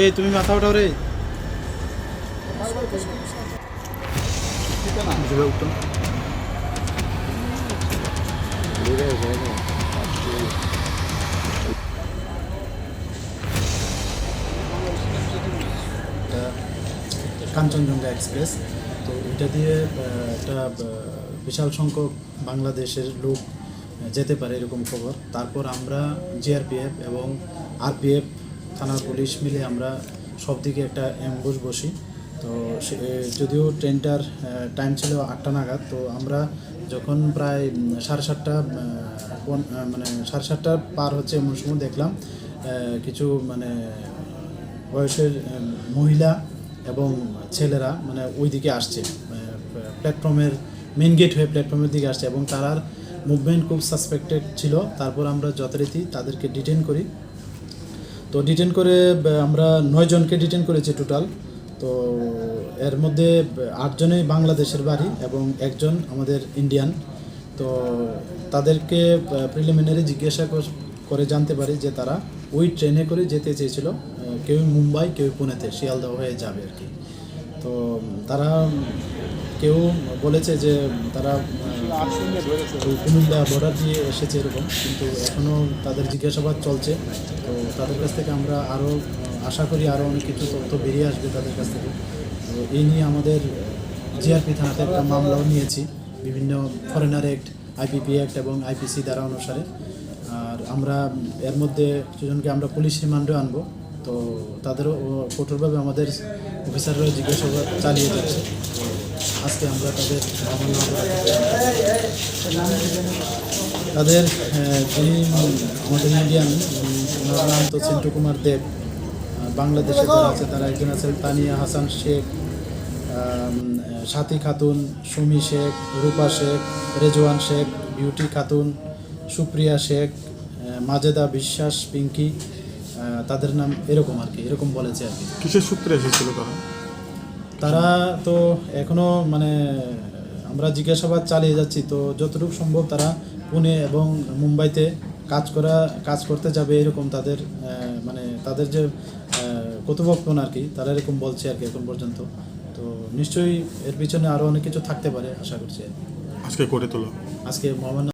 এই, তুমি মাথা উঠাও রে। উঠো কাঞ্চনজঙ্ঘা এক্সপ্রেস। তো এটা দিয়ে একটা বিশাল সংখ্যক বাংলাদেশের লোক যেতে পারে এরকম খবর। তারপর আমরা জিআরপিএফ এবং আরপিএফ থানার পুলিশ মিলে আমরা সব দিকে একটা অ্যাম্বুশ বসি। তো যদিও ট্রেনটার টাইম ছিল আটটা নাগাদ, তো আমরা যখন প্রায় সাড়ে সাতটা মানে সাড়ে সাতটা পার হচ্ছে এমন সময় দেখলাম কিছু মানে বয়সের মহিলা এবং ছেলেরা মানে ওই দিকে আসছে প্ল্যাটফর্মের মেন গেট হয়ে প্ল্যাটফর্মের দিকে আসছে এবং তারার মুভমেন্ট খুব সাসপেক্টেড ছিল। তারপর আমরা যথারীতি তাদেরকে ডিটেন করি। তো ডিটেন করে আমরা নয় জনকে ডিটেন করেছি টোটাল তো এর মধ্যে আটজনই বাংলাদেশের বাড়ি এবং একজন আমাদের ইন্ডিয়ান তো তাদেরকে প্রিলিমিনারি জিজ্ঞাসা কর- করে জানতে পারি যে তারা ওই ট্রেনে করে যেতে চেয়েছিল। কেউ মুম্বাই, কেউ পুনেতে, শিয়ালদহ হয়ে যাবে আর কি। তো তারা কেউ বলেছে যে তারা কুমিল্লা বর্ডার দিয়ে এসেছে এরকম, কিন্তু এখনও তাদের জিজ্ঞাসাবাদ চলছে। তো তাদের কাছ থেকে আমরা আরও আশা করি আরও অনেক কিছু তথ্য বেরিয়ে আসবে তাদের কাছ থেকে। তো এই নিয়ে আমাদের জিআরপি থানাতে একটা মামলাও নিয়েছি, বিভিন্ন ফরেনার অ্যাক্ট আইপিপি অ্যাক্ট এবং আইপিসি দ্বারা অনুসারে। আর আমরা এর মধ্যে কিছুজনকে আমরা পুলিশ রিমান্ডে আনব। তো তাদেরও কঠোরভাবে আমাদের অফিসাররা জিজ্ঞাসাবাদ চালিয়ে যাচ্ছে। আজকে আমরা তাদের তাদের যিনি আমাদের ইন্ডিয়ান ওনার নাম তো চিন্টু কুমার দেব। বাংলাদেশে যারা আছে তারা একজন আছেন তানিয়া হাসান শেখ সাথী খাতুন, সুমি শেখ, রূপা শেখ, রেজওয়ান শেখ, বিউটি খাতুন, সুপ্রিয়া শেখ মাজেদা বিশ্বাস, পিঙ্কি তাদের নাম এরকম আর কি এরকম বলেছে আর কি। কিসের সূত্রে এসেছিল তারা? তারা তো এখনও মানে আমরা জিজ্ঞাসাবাদ চালিয়ে যাচ্ছি তো যতটুকু সম্ভব তারা পুনে এবং মুম্বাইতে কাজ করা কাজ করতে যাবে এরকম তাদের মানে তাদের যে কর্তৃপক্ষণ আর কি তারা এরকম বলছে আর কি এখন পর্যন্ত। তো নিশ্চয়ই এর পিছনে আরও অনেক কিছু থাকতে পারে আশা করছি আজকে করে তোলা। আজকে মোহাম্মদ